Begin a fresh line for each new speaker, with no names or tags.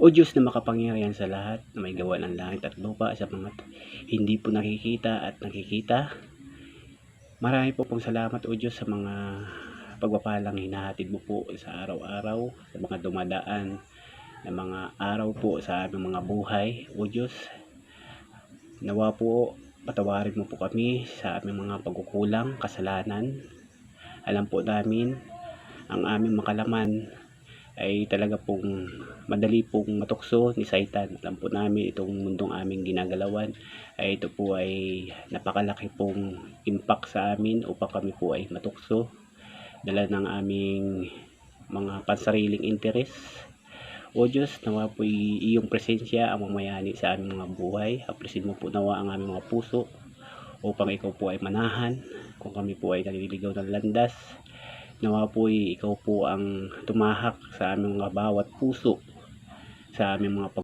O Diyos na makapangyarihan sa lahat, na may gawa ng langit at lupa sa mga hindi po nakikita at nakikita. Marami po pong salamat o Diyos sa mga pagpapalang hinahatid mo po sa araw-araw, sa mga dumadaan na mga araw po sa aming mga buhay. O Diyos, nawa po patawarin mo po kami sa aming mga pagkukulang, kasalanan. Alam po namin ang aming makalaman ay talaga pong madali pong matukso ni Satan. Alam po namin itong mundong aming ginagalawan ay ito po ay napakalaki pong impact sa amin upang kami po ay matukso. Dala ng aming mga pansariling interes. O Diyos, nawa po iyong presensya ang mamayani sa aming mga buhay. Apresin mo po nawa ang aming mga puso upang ikaw po ay manahan kung kami po ay naliligaw ng landas. Nawa po ikaw po ang tumahak sa aming mga bawat puso sa aming mga pag